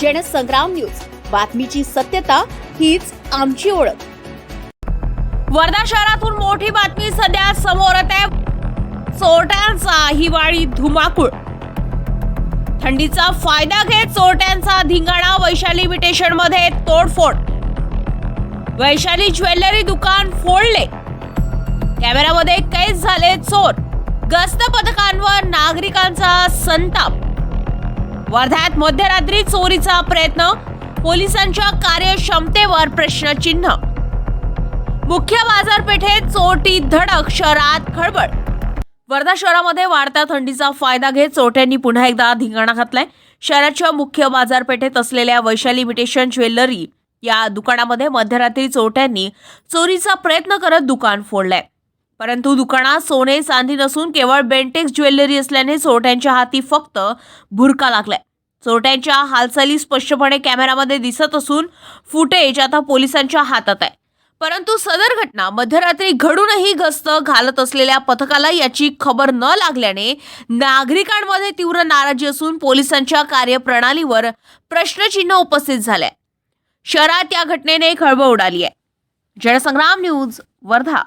Jansangram news. बातमीची सत्यता हीच आमची ओळख. वर्धा शहरातून मोठी बातमी सध्या समोर येत. आहे चोरट्यांचा हिवाळी धुमाकूळ. थंडीचा फायदा घेत चोरट्यांचा धिंगाणा वैशाली इमिटेशनमध्ये तोडफोड. वैशाली ज्वेलरी दुकान फोडले. कॅमेऱ्यामध्ये कैद झाले चोर. गस्त पथकांवर नागरिकांचा संताप. वर्ध्यात मध्यरात्री चोरीचा प्रयत्न पोलिसांच्या कार्यक्षमतेवर प्रश्नचिन्ह. मुख्य बाजारपेठेत चोरटी धडक शहरात खळबळ. वर्धा शहरामध्ये वाढत्या थंडीचा फायदा घेत चोरट्यांनी पुन्हा एकदा धिंगाणा घातलाय. शहराच्या मुख्य बाजारपेठेत असलेल्या वैशाली इमिटेशन ज्वेलरी या दुकानामध्ये मध्यरात्री चोरट्यांनी चोरीचा प्रयत्न करत दुकान फोडलंय. परंतु दुकानात सोने चांदी नसून केवळ बेंटेक्स ज्वेलरी असल्याने चोरट्यांच्या हाती फक्त भुरका लागलाय. चोरट्यांच्या हालचाली स्पष्टपणे कॅमेऱ्यामध्ये दिसत असून फुटेज आता पोलिसांच्या हातात आहे. परंतु सदर घटना मध्यरात्री घडूनही गस्त घालत असलेल्या पथकाला याची खबर न लागल्याने नागरिकांमध्ये तीव्र नाराजी असून पोलिसांच्या कार्यप्रणालीवर प्रश्नचिन्ह उपस्थित झालंय. शहरात या घटनेने खळबळ उडाली आहे. जनसंग्राम न्यूज वर्धा.